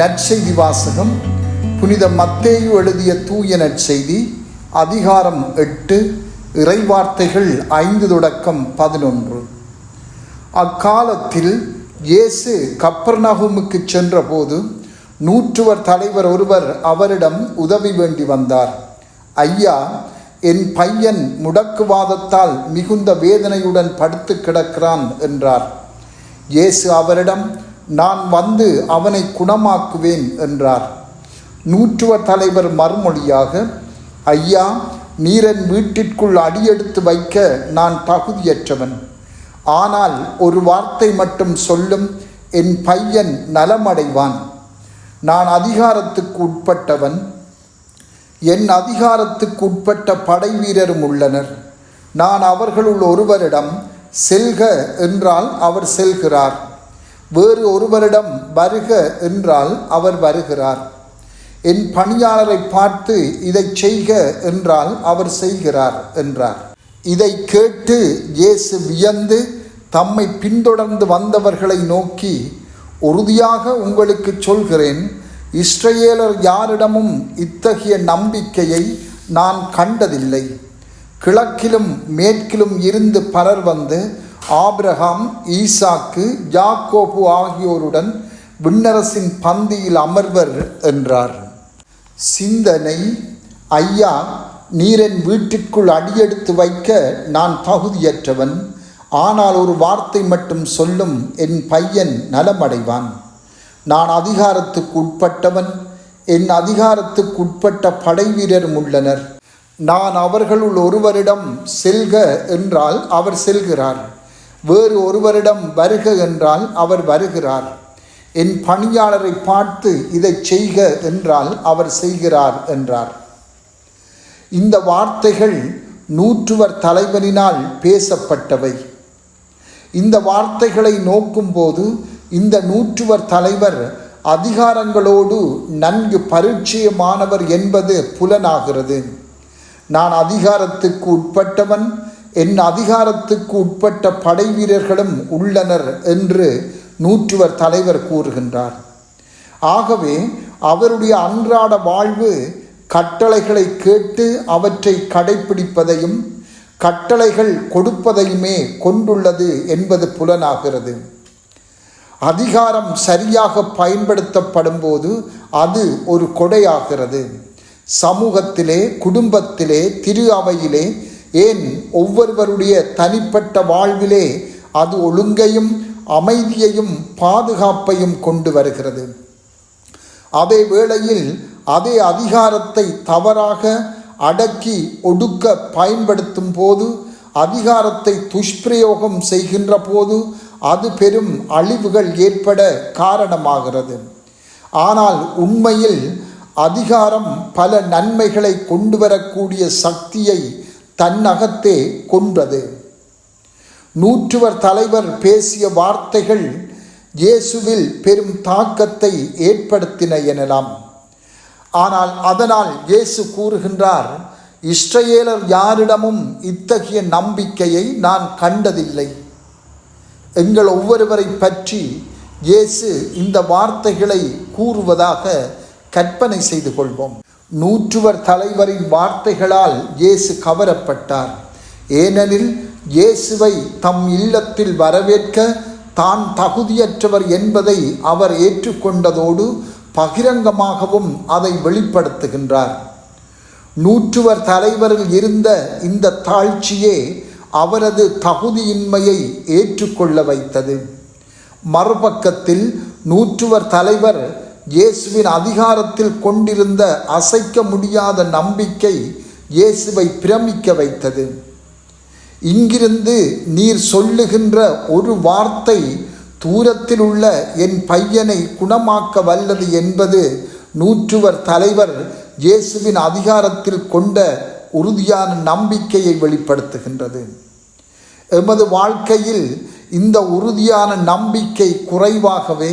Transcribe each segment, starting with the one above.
நற்செய்தி வாசகம் புனித மத்தேயு எழுதிய தூய நற்செய்தி அதிகாரம் எட்டு இறைவார்த்தைகள் ஐந்து தொடக்கம் பதினொன்று. அக்காலத்தில் இயேசு கப்பர்நகுமுக்கு சென்றபோது நூற்றுவர் தலைவர் ஒருவர் அவரிடம் உதவி வேண்டி வந்தார். ஐயா என் பையன் முடக்குவாதத்தால் மிகுந்த வேதனையுடன் படுத்து கிடக்கிறான் என்றார். இயேசு அவரிடம் நான் வந்து அவனை குணமாக்குவேன் என்றார். நூற்றுவ தலைவர் மறுமொழியாக ஐயா நீரன் வீட்டிற்குள் அடியெடுத்து வைக்க நான் தகுதியற்றவன். ஆனால் ஒரு வார்த்தை மட்டும் சொல்லும் என் பையன் நலமடைவான். நான் அதிகாரத்துக்கு உட்பட்டவன். என் அதிகாரத்துக்கு உட்பட்ட படை வீரரும் உள்ளனர். நான் அவர்களுள் ஒருவரிடம் செல்க என்றால் அவர் செல்கிறார். வேறு ஒருவரிடம் வருக என்றால் அவர் வருகிறார். என் பணியாளரை பார்த்து இதை செய்க என்றால் அவர் செய்கிறார் என்றார். இதை கேட்டு இயேசு வியந்து தம்மை பின்தொடர்ந்து வந்தவர்களை நோக்கி உறுதியாக உங்களுக்கு சொல்கிறேன் இஸ்ரேலர் யாரிடமும் இத்தகைய நம்பிக்கையை நான் கண்டதில்லை. கிழக்கிலும் மேற்கிலும் இருந்து பலர் வந்து ஆப்ரஹாம் ஈசாக்கு யாக்கோபு ஆகியோருடன் விண்ணரசின் பந்தியில் அமர்வர் என்றார். சிந்தனை ஐயா நீரன் வீட்டிற்குள் அடியெடுத்து வைக்க நான் தகுதியற்றவன். ஆனால் ஒரு வார்த்தை மட்டும் சொல்லும் என் பையன் நலமடைவான். நான் அதிகாரத்துக்கு உட்பட்டவன். என் அதிகாரத்துக்கு உட்பட்ட படை வீரரும் உள்ளனர். நான் அவர்களுள் ஒருவரிடம் செல்க என்றால் அவர் செல்கிறார். வேறு ஒருவரிடம் வருக என்றால் அவர் வருகிறார். என் பணியாளரை பார்த்து இதை செய்க என்றால் அவர் செய்கிறார் என்றார். இந்த வார்த்தைகள் நூற்றுவர் தலைவனினால் பேசப்பட்டவை. இந்த வார்த்தைகளை நோக்கும்போது இந்த நூற்றுவர் தலைவர் அதிகாரங்களோடு நன்கு பரிச்சயமானவர் என்பது புலனாகிறது. நான் அதிகாரத்துக்கு உட்பட்டவன் என் அதிகாரத்துக்கு உட்பட்ட படை வீரர்களும் உள்ளனர் என்று நூற்றுவர் தலைவர் கூறுகின்றார். ஆகவே அவருடைய அன்றாட வாழ்வு கட்டளைகளை கேட்டு அவற்றை கடைபிடிப்பதையும் கட்டளைகள் கொடுப்பதையுமே கொண்டுள்ளது என்பது புலனாகிறது. அதிகாரம் சரியாக பயன்படுத்தப்படும் போது அது ஒரு கொடையாகிறது. சமூகத்திலே குடும்பத்திலே திரு அவையிலே ஏன் ஒவ்வொருவருடைய தனிப்பட்ட வாழ்விலே அது ஒழுங்கையும் அமைதியையும் பாதுகாப்பையும் கொண்டு வருகிறது. அதே வேளையில் அதே அதிகாரத்தை தவறாக அடக்கி ஒடுக்க பயன்படுத்தும் போது அதிகாரத்தை துஷ்பிரயோகம் செய்கின்ற போது அது பெரும் அழிவுகள் ஏற்பட காரணமாகிறது. ஆனால் உண்மையில் அதிகாரம் பல நன்மைகளை கொண்டு வரக்கூடிய சக்தியை தன்னகத்தே கொன்றது. நூற்றுவர் தலைவர் பேசிய வார்த்தைகள் இயேசுவில் பெரும் தாக்கத்தை ஏற்படுத்தின எனலாம். ஆனால் அதனால் இயேசு கூறுகின்றார் இஸ்ரேலர் யாரிடமும் இத்தகைய நம்பிக்கையை நான் கண்டதில்லை. எங்கள் ஒவ்வொருவரை பற்றி இயேசு இந்த வார்த்தைகளை கூறுவதாக கற்பனை செய்து கொள்வோம். நூற்றுவர் தலைவரின் வார்த்தைகளால் இயேசு கவரப்பட்டார். ஏனெனில் இயேசுவை தம் இல்லத்தில் வரவேற்க தான் தகுதியற்றவர் என்பதை அவர் ஏற்றுக்கொண்டதோடு பகிரங்கமாகவும் அதை வெளிப்படுத்துகின்றார். நூற்றுவர் தலைவரில் இருந்த இந்த தாழ்ச்சியே அவரது தகுதியின்மையை ஏற்றுக்கொள்ள வைத்தது. மறுபக்கத்தில் நூற்றுவர் தலைவர் இயேசுவின் அதிகாரத்தில் கொண்டிருந்த அசைக்க முடியாத நம்பிக்கை இயேசுவை பிரமிக்க வைத்தது. இங்கிருந்து நீர் சொல்லுகின்ற ஒரு வார்த்தை தூரத்தில் உள்ள என் பையனை குணமாக்க வல்லது என்பது நூற்றுவர் தலைவர் இயேசுவின் அதிகாரத்தில் கொண்ட உறுதியான நம்பிக்கையை வெளிப்படுத்துகின்றது. எமது வாழ்க்கையில் இந்த உறுதியான நம்பிக்கை குறைவாகவே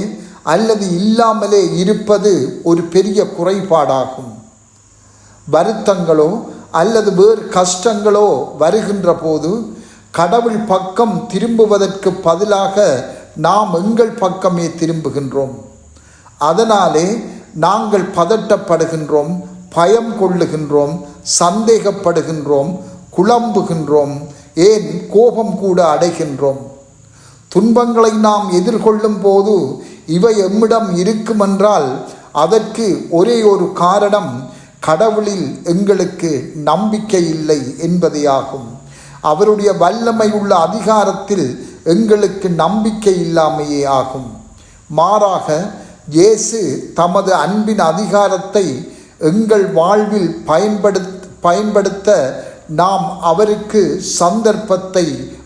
அல்லது இல்லாமலே இருப்பது ஒரு பெரிய குறைபாடாகும். வருத்தங்களோ அல்லது வேறு கஷ்டங்களோ வருகின்ற போது கடவுள் பக்கம் திரும்புவதற்கு பதிலாக நாம் எங்கள் பக்கமே திரும்புகின்றோம். அதனாலே நாங்கள் பதட்டப்படுகின்றோம் பயம் கொள்ளுகின்றோம் சந்தேகப்படுகின்றோம் குழம்புகின்றோம் ஏன் கோபம் கூட அடைகின்றோம். துன்பங்களை நாம் எதிர்கொள்ளும் போது இவை எம்மிடம் இருக்குமென்றால் அதற்கு ஒரே ஒரு காரணம் கடவுளில் எங்களுக்கு நம்பிக்கை இல்லை என்பதேயாகும். அவருடைய வல்லமை உள்ள அதிகாரத்தில் எங்களுக்கு நம்பிக்கை இல்லாமையே ஆகும். மாறாக இயேசு தமது அன்பின் அதிகாரத்தை எங்கள் வாழ்வில் பயன்படுத்த பயன்படுத்த நாம் அவருக்கு சந்தர்ப்பத்தை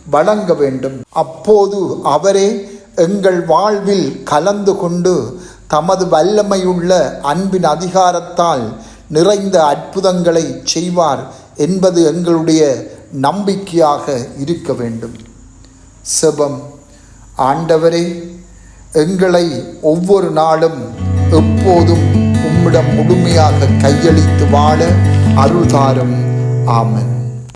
வழங்க வேண்டும். அப்போது அவரே எங்கள் வாழ்வில் கலந்து கொண்டு தமது வல்லமையுள்ள அன்பின் அதிகாரத்தால் நிறைந்த அற்புதங்களை செய்வார் என்பது எங்களுடைய நம்பிக்கையாக இருக்க வேண்டும். செபம். ஆண்டவரே எங்களை ஒவ்வொரு நாளும் எப்போதும் உம்மிடம் முழுமையாக கையளித்து வாழ அருள்தாரும். ஆமன்.